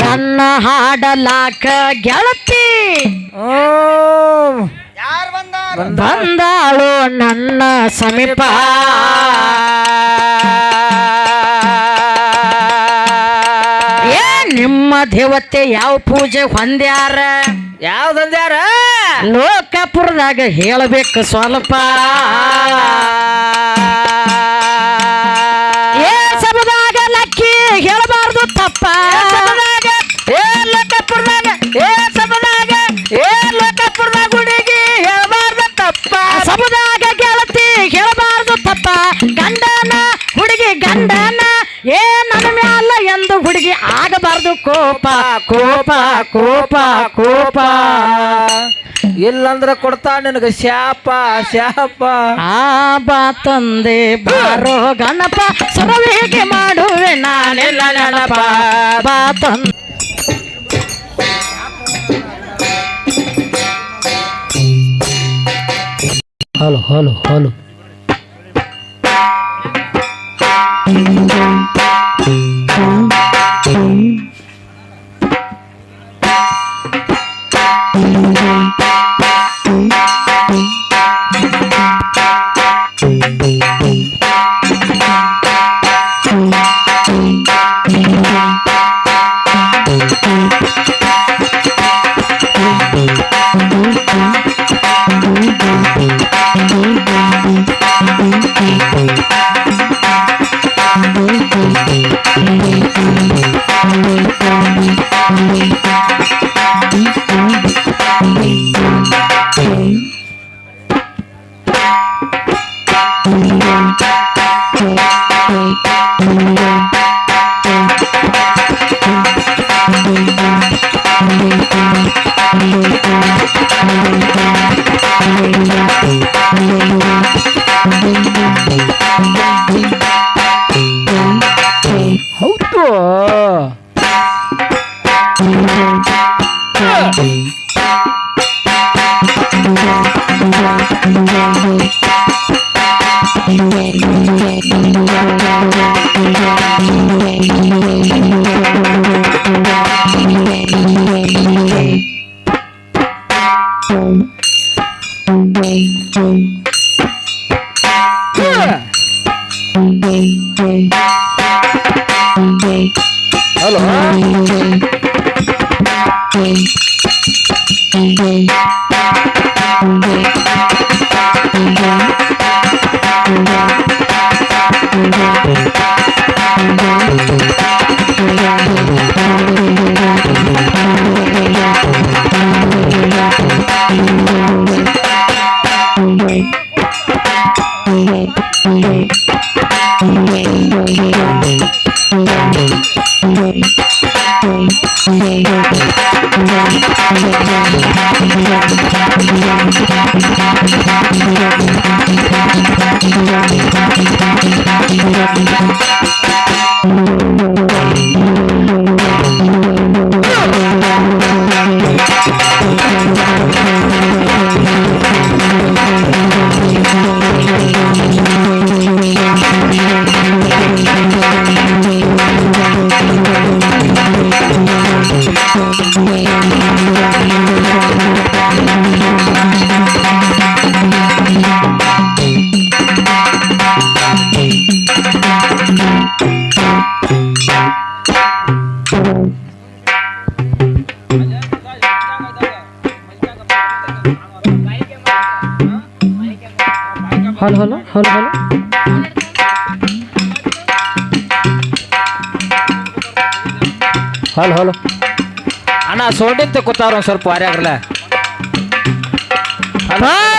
ನನ್ನ ಹಾಡಲಾಕ ಗೆಳತಿ. ಬಂದಾಳು. ನನ್ನ ಸಮೀಪ. ಏ ನಿಮ್ಮ ದೇವತೆ ಯಾವ ಪೂಜೆ ಹೊಂದ್ಯಾರ? ಯಾವ್ದಂದ್ಯಾರ ಲೋಕಾಪುರದಾಗ ಹೇಳಬೇಕು ಸ್ವಲ್ಪ. ಹೇಳಬಾರ್ದು ಗಂಡನ ಹುಡುಗಿ ಗಂಡನ ಏ ನನ್ನ ಮ್ಯಾಲ ಎಂದು ಹುಡುಗಿ ಆಗಬಾರ್ದು ಕೋಪ ಕೋಪ ಕೋಪ ಕೋಪ. ಇಲ್ಲಂದ್ರ ಕೊಡ್ತಾ ನಿನಗೆ ಶಾಪ ಶಾಪ ಆ ಬಾ ತಂದೆ ಬಾರೋ ಗಣಪ ಸುರವೇಗೆ ಮಾಡುವೆ ನಾನೆಲ್ಲ ನೆನಪ ಬಾ ತಂದೆ hello hello hello Thank you. ಹೌದು hello hello hello hello hello ಅಣ್ಣ ಸೋಡಿಂತ ಕೂತಾರ ಒಂದ್ ಸ್ವಲ್ಪ ವಾರ್ಯಾಗ್ರಲ್ಲ ಪರಂ ಜ್ಯೋತಿ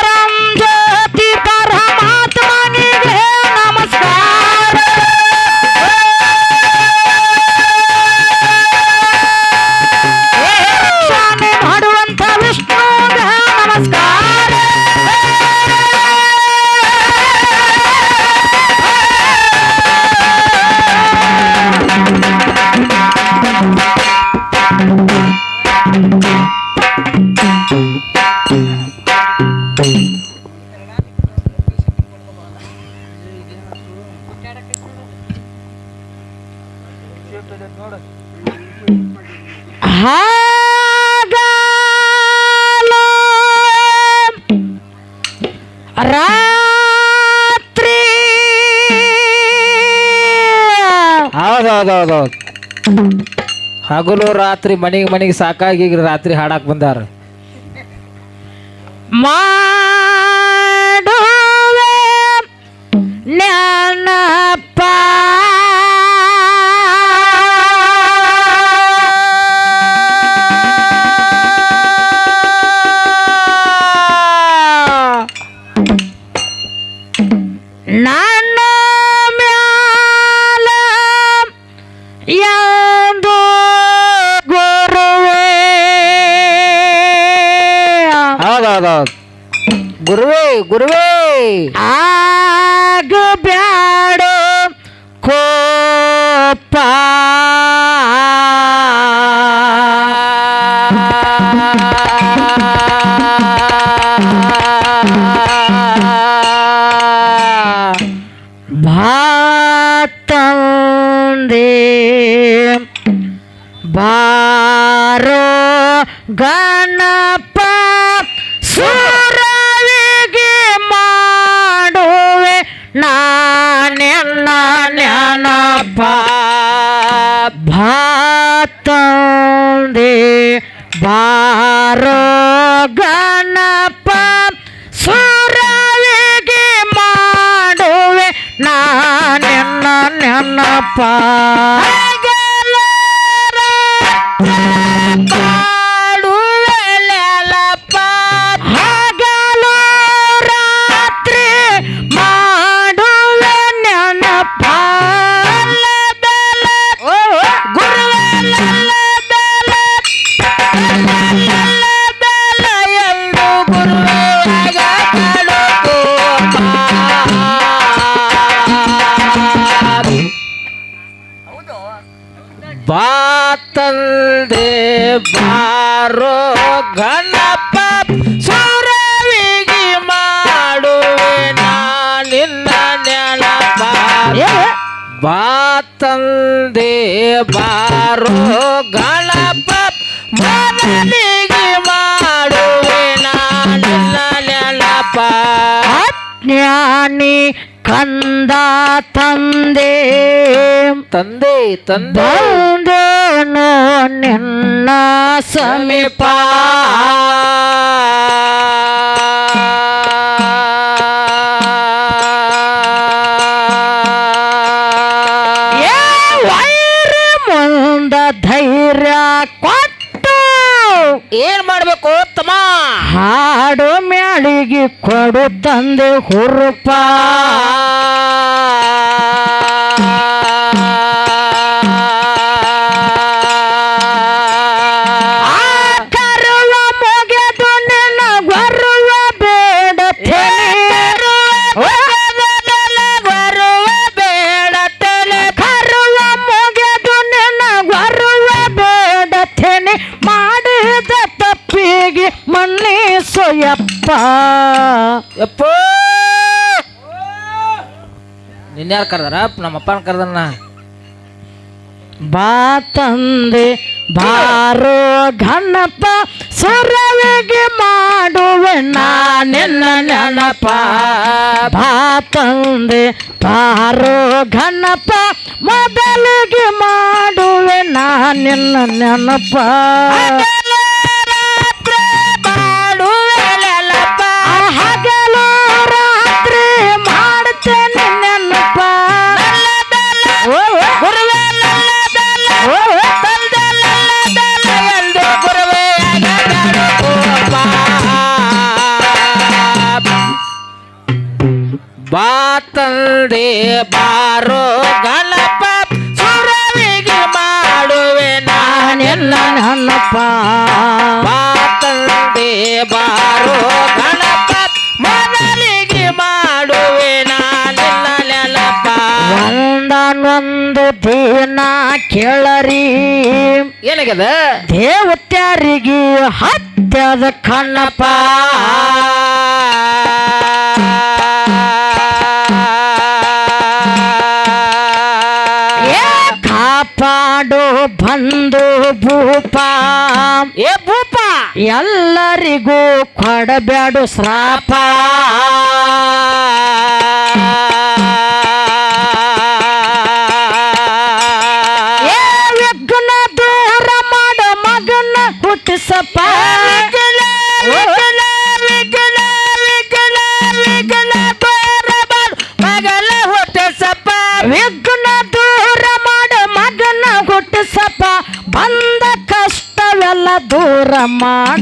ಹಗಲು ರಾತ್ರಿ ಮನೆಗೆ ಮನೆಗೆ ಸಾಕಾಗಿ ರಾತ್ರಿ ಹಾಡಕ್ ಬಂದಾರ. ಮಾ ನೆನಪ ಹೌದೌದೌದು ಗುರುವೇ ಗುರುವೇ. ಆಗ ಬ್ಯಾಡೋ ಕೋಪ. ಭಾತಂದೆ ಬಾರೋ ಗಣಪ ನಾನೆನ್ನ ನೆನಪ ಭಾತಂದೆ ಬಾರೋ ಗಣಪ ಸುರವಿಗೆ ಮಾಡುವೆ. ನಾನೆನ್ನ ನೆನಪ ಜ್ಞಾನಿ ಕಂದ ತಂದೆ ತಂದೆ ತಂದೆ ಬಂದೇನು ನಿನ್ನ ಸಮೀಪ ಕೊಡು ತಂದೆ ಹುರುಪ ಕರ್ದಾರ? ನಮ್ಮ ಅಪ್ಪನ ಕರೆದನ್ನ ಬಾ ತಂದೆ ಬಾರೋ ಗಣಪ ಸುರವಿಗೆ ಮಾಡುವೆ ನಾನೆಲ್ಲ ನೆನಪ. ಬಾ ತಂದೆ ಬಾರೋ ಗಣಪ ಮೊದಲಿಗೆ ಮಾಡುವೆ ನಾನೆಲ್ಲ ನೆನಪ. ಒಂದನೊಂದು ದಿನ ಕೇಳರಿ. ಏನಾಗ್ಯದ? ದೇವತ್ಯಾರಿಗೆ ಹತ್ಯದ ಕಣ್ಣಪ್ಪ ಏ ಕಾಪಾಡು ಬಂದು ಭೂಪ. ಏ ಭೂಪ! ಎಲ್ಲರಿಗೂ ಕೊಡಬೇಡು ಶ್ರಾಪ.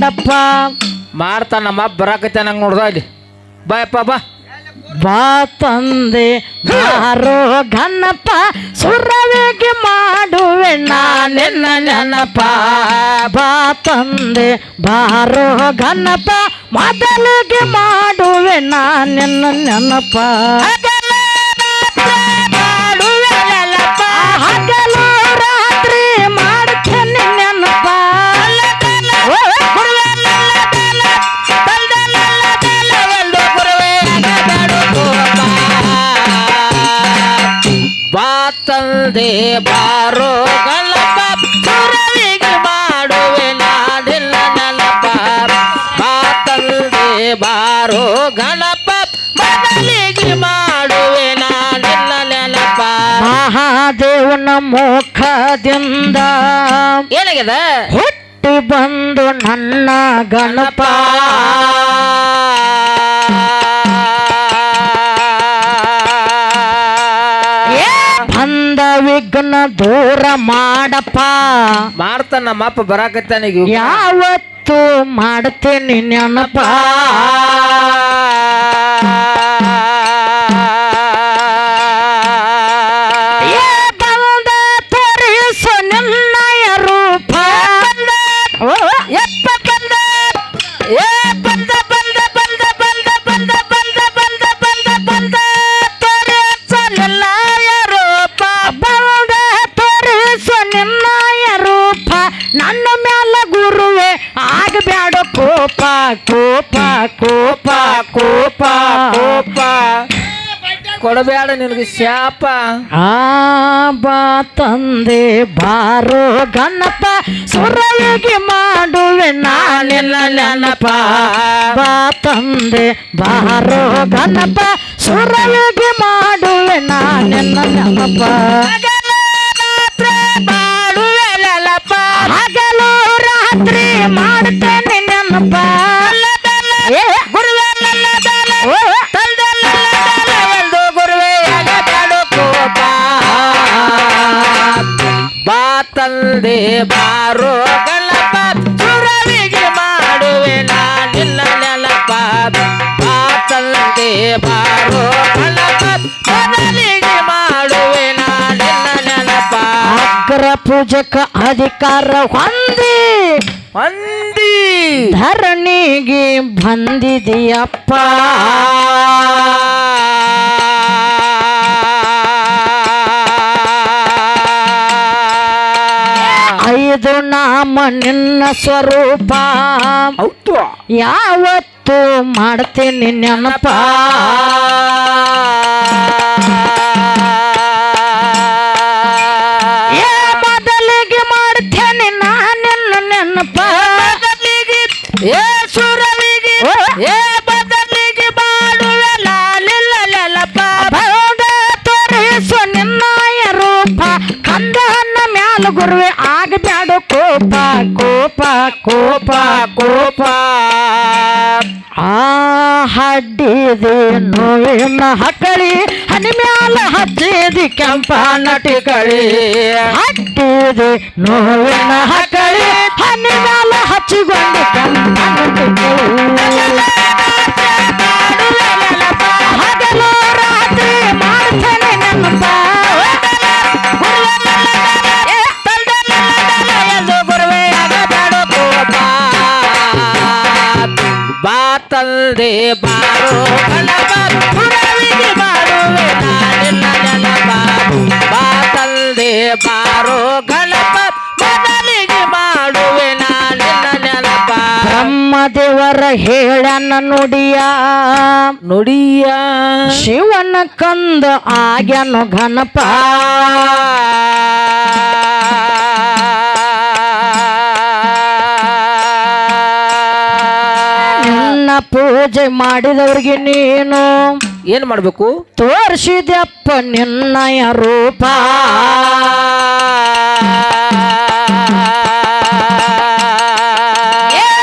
ಮಾಡಪ್ಪ ಮಾಡ್ತಾನ ನಮ್ಮ ಬರಾಕತ್ತೆ ನಂಗೆ ನೋಡ್ದ ಇಲ್ಲಿ ಬಾಯಪ್ಪ ಬಾ. ಬಾ ತಂದೆ ಬಾರೋ ಗಣಪ ಸುರವಿಗೆ ಮಾಡುವೆ ನಾನೆನ್ನ ನೆನಪ ಬಾ ತಂದೆ ಬಾರೋ ಗಣಪ ಮೊದಲಿಗೆ ಮಾಡುವೆ ನಾನೆನ್ನ ನೆನಪ ತಂದೆ ಬಾರೋ ಸುರವಿಗೆ ಮಾಡುವೆ ನಾಡಿಲ್ಲ ನನ್ನ ಬಾ ಮಾತಲ್ಲದೆ ಬಾರೋ ಗಣಪ ಮೊದಲಿಗೆ ಮಾಡುವೆ ನಾಡಿಲ್ಲ ನೆನಪ ಮಹಾದೇವನ ಮುಖದಿಂದ ಏನಾಗ್ಯದ? ಹುಟ್ಟಿ ಬಂದು ನನ್ನ ಗಣಪ. ಅದನ್ನ ದೂರ ಮಾಡಪ್ಪ. ಮಾಡ್ತಾನ ನಮ್ಮ ಅಪ್ಪ ಯಾವತ್ತು ಮಾಡ್ತೇನೆ ನೆನಪ. ನನ್ನ ಮ್ಯಾಲ ಗುರುವೆ ಆಗಬ್ಯಾಡ ಕೋಪ ಕೋಪ ಕೋಪ ಕೋಪ. ಕೋಪ ಕೊಡಬೇಡ ನಿನಗೆ ಶಾಪ. ಆ ಬಾ ತಂದೆ ಬಾರೋ ಗಣಪ. ಸುರವಿಗೆ ಮಾಡುವೆ ನಾನೆಲ್ಲ ನೆನಪ. ಬಾ ತಂದೆ ಬಾರೋ ಗಣಪ. ಸುರವಿಗೆ ಮಾಡುವೆ ನಾನೆಲ್ಲ ನೆನಪ. ಹಗಲು ರಾತ್ರಿ ಮಾಡ್ತೇನೆ ನೆನಪ ತಂದೆ ಬಾರೋ ಗಲಪ ಸುರವಿಗೆ ಮಾಡುವೆ ನಾನಿಲ್ಲ ನೆನಪ ಬಾ ಬಾರೋ ಗಲಪ ಪೂಜಕ ಅಧಿಕಾರ ಹೊಂದಿ. ಹೊಂದಿ. ಧರಣಿಗೆ ಬಂದಿದೆಯಪ್ಪ. ಐದು ನಾಮ ನಿನ್ನ ಸ್ವರೂಪ. ಯಾವತ್ತು ಮಾಡ್ತೀನಿ ನೆನಪ. ಗುರುವೆ ಆಗಬ್ಯಾಡ ಕೋಪ ಕೋಪ ಕೋಪ ಕೋಪ. ಆ ಹಡ್ಡಿದೆ ನೋವಿನ ಹಕ್ಕಳಿ, ಹನಿ ಮ್ಯಾಲ ಹಚ್ಚಿದಿ ಕೆಂಪ ನಟಿಕಳಿ. ಹಟ್ಟಿದೆ ನೋವಿನ ಹಕ್ಕಳಿ, ಹನಿ ಮ್ಯಾಲ ಹಚ್ಚಿಕೊಂಡು ತಂದೆ ಬಾರೋ ಗಣಪ ಮಾಡುವೆ ನಾನಿಲ್ಲ ನೆನಪ ಬಾ ತಂದೆ ಬಾರೋ ಗಣಪತ್ ಮೊದಲಿಗೆ ಮಾಡುವೆ ನಾನಿಲ್ಲ ಬ್ರಹ್ಮದೇವರ ಹೇಳನ ನುಡಿಯ? ನುಡಿಯ. ಶಿವನ ಕಂದ ಆಗ್ಯನು ಘನಪ? ಪೂಜೆ ಮಾಡಿದವ್ರಿಗೆ ನೀನು. ಏನ್ ಮಾಡ್ಬೇಕು? ತೋರಿಸಿದ್ಯಪ್ಪ ನಿನ್ನಯ ರೂಪ.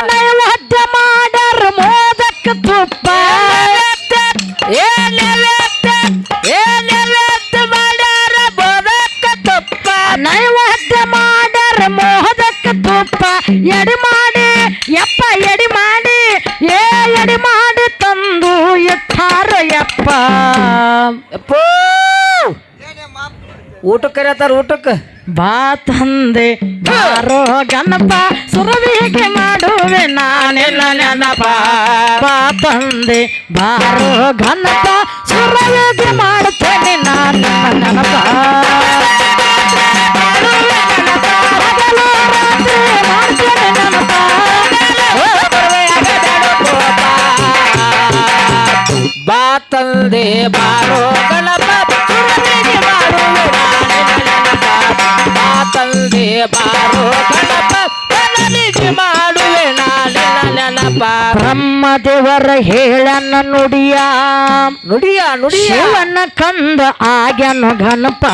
ನೈವೇದ್ಯ ಮಾಡರ್ ಮೋದಕ ತುಪ್ಪ? ನೈವೇದ್ಯ ಮಾಡರ್ ಮೋದಕ ತುಪ್ಪ. ಎಡಿ ಮಾಡಿ ಯಪ್ಪ ಊಟಕ್ಕೆ ಕರೆಯತ್ತಾರ ಊಟಕ್ಕೆ ಬಾ ತಂದೆ ಬಾರೋ ಗಣಪ ಸುರವಿಗೆ ಮಾಡುವೆ ನಾನೆಲ್ಲ ನೆನಪ ಬಾ ತಂದೆ ಬಾರೋ ಗಣಪ ಸುರವಿಗೆ ಮಾಡುತ್ತೇನೆ ನಾನು ನೆನಪ. ಬಾ ತಂದೆ ಬಾರೋ ಬಾರೋ ಗಣಪ ಮಾಡುವೆ ನೆನಪ ನುಡಿಯ ನುಡಿಯ ನುಡಿಯ. ಶಿವನ ಕಂದ ಆಗ್ಯನು ಗಣಪ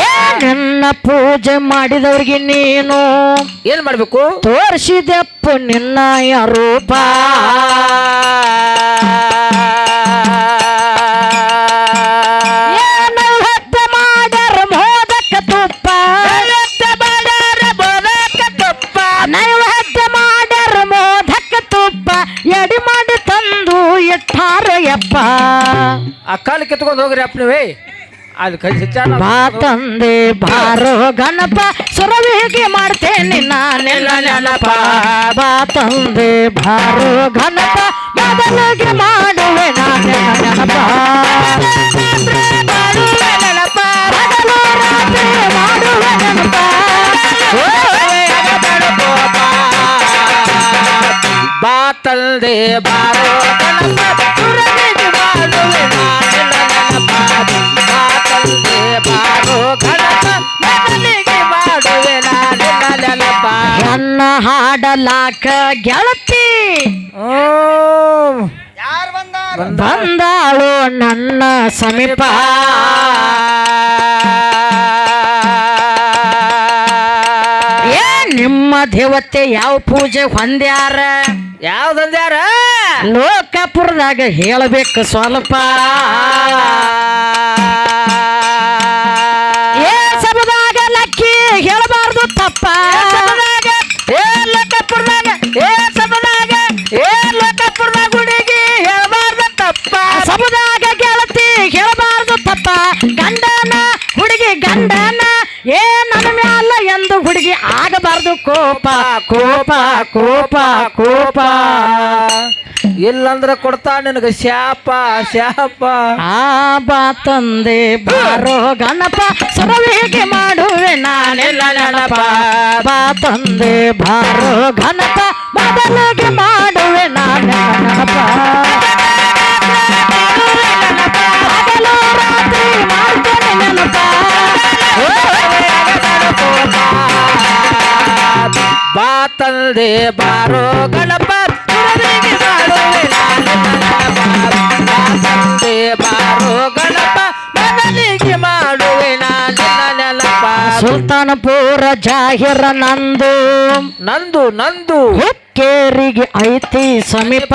ಏ ನನ್ನ ಪೂಜೆ ಮಾಡಿದವ್ರಿಗೆ ನೀನು? ಏನ್ ಮಾಡ್ಬೇಕು? ತೋರಿಸಿದೆಪ್ಪು ನಿನ್ನ ರೂಪ. ಕಿತ್ಕೊಂಡು ಹೋಗ್ರಿ ಅಪ್ಪ ನೀವೇ ಅದು ಕೈ ಹೆಚ್ಚಾನ ಬಾ ತಂದೆ ಬಾರೋ ಗಣಪ ಸುರವಿಗೆ ಮಾಡ್ತೇನೆ ನಾನೆಲ್ಲ ನೆನಪ ಬಾ ತಂದೆ ಬಾರೋ ಗಣಪ ಮೊದಲಿಗೆ ಮಾಡುವೆ ನಾನೆಲ್ಲ ನೆನಪ ಹಗಲು ರಾತ್ರಿ ಮಾಡುವೆ ನೆನಪ ಬಾ ತಂದೆ ಬಾರೋ ಗಣಪ ಸುರವಿಗೆ ಮಾಡುವೆ ನಾನೆಲ್ಲ ನನ್ನ ಹಾಡಲಾಕ ಗೆಳತಿ. ಓಂ. ಬಂದಾಳು ನನ್ನ ಸಮೀಪ. ಏ ನಿಮ್ಮ ದೇವತೆ ಯಾವ ಪೂಜೆ ಹೊಂದ್ಯಾರ? ಯಾವ್ದಂದ್ಯಾರ ಲೋಕಪುರದಾಗ ಹೇಳಬೇಕು ಸ್ವಲ್ಪ. ಕೋಪ ಕೋಪ ಕೋಪ ಕೋಪ. ಇಲ್ಲಂದ್ರ ಕೊಡ್ತಾ ನಿನಗೆ ಶಾಪ ಶಾಪ. ಆ ಬಾ ತಂದೆ ಬಾರೋ ಗಣಪ ಸರವೇಗೆ ಮಾಡುವೆ ನಾನೆಲ್ಲ ನೆನಪ ಬಾ ತಂದೆ ಬಾರೋ ಗಣಪ ಮೊದಲಿಗೆ ಮಾಡುವೆ ನಾನೆಲ್ಲ ನೆನಪ ತಂದೆ ಬಾರೋ ಗಣಪ ಬಾರೋ ಮಾಡುವೆ ನೆನಪ ಸುಲ್ತಾನಪುರ ಜಾಹಿರ ನಂದು. ನಂದು ನಂದು. ಹುಕ್ಕೇರಿಗೆ ಐತಿ ಸಮೀಪ.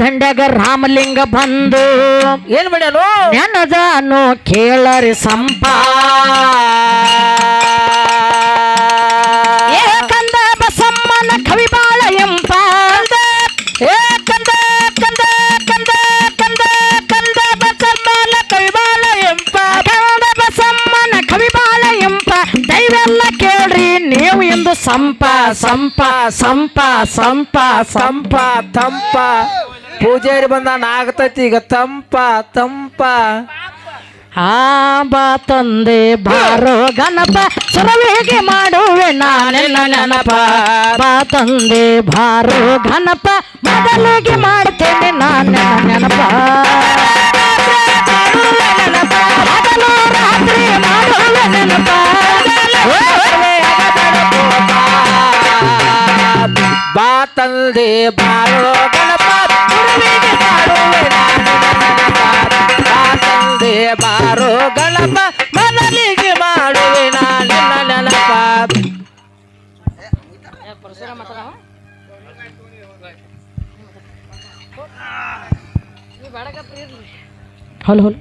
ದಂಡ್ಯಾಗ ರಾಮಲಿಂಗ ಬಂದು ಏನ್ ಮಾಡ್ಯಾನು? ನೆನದಾನು ಕೇಳರಿ ಸಂಪ. ಏಕಂದ ಕಂದ ಬಸಮ್ಮನ ಕವಿ ಬಾಳ ಎಂಪ. ಏ ಕಂದ ಕಂದ ಕಂದ ಕಂದ ಬಸಮ್ಮನ ಎಂಪ. ಕಂದ ಬಸಮ್ಮನ ಕವಿ ಬಾಳ ಎಂಪ. ದೈವೆಲ್ಲ ಕೇಳ್ರಿ ನೀವು ಎಂದು ಸಂಪ ಸಂಪ ಸಂಪ ಸಂಪ ಸಂಪ. ತಂಪ ತಂಪ. ಪೂಜಾರಿ ಬಂದ ನಾಗತೈತಿ ಈಗ ತಂಪ ತಂಪ. ಆ ಬಾ ತಂದೆ ಬಾರೋ ಗಣಪ ಸರವೇಗೆ ಮಾಡುವೆ ನಾನೆ ನನಪ ಬಾ ತಂದೆ ಬಾರೋ ಗಣಪ ಮೊದಲಿಗೆ ಮಾಡ್ತೇನೆ ನಾನು ನೆನಪ ಮೊದಲು ರಾತ್ರಿ ಮಾಡುವೆ ನೆನಪ ಬಾ ತಂದೆ ಬಾರೋ ಬಾರೋ ಗಣಪ ಮನಲಿಗೆ ಮಾಡುವೆ ನಾನು ನೆನಪ ಹಲೋ ಹಲೋ.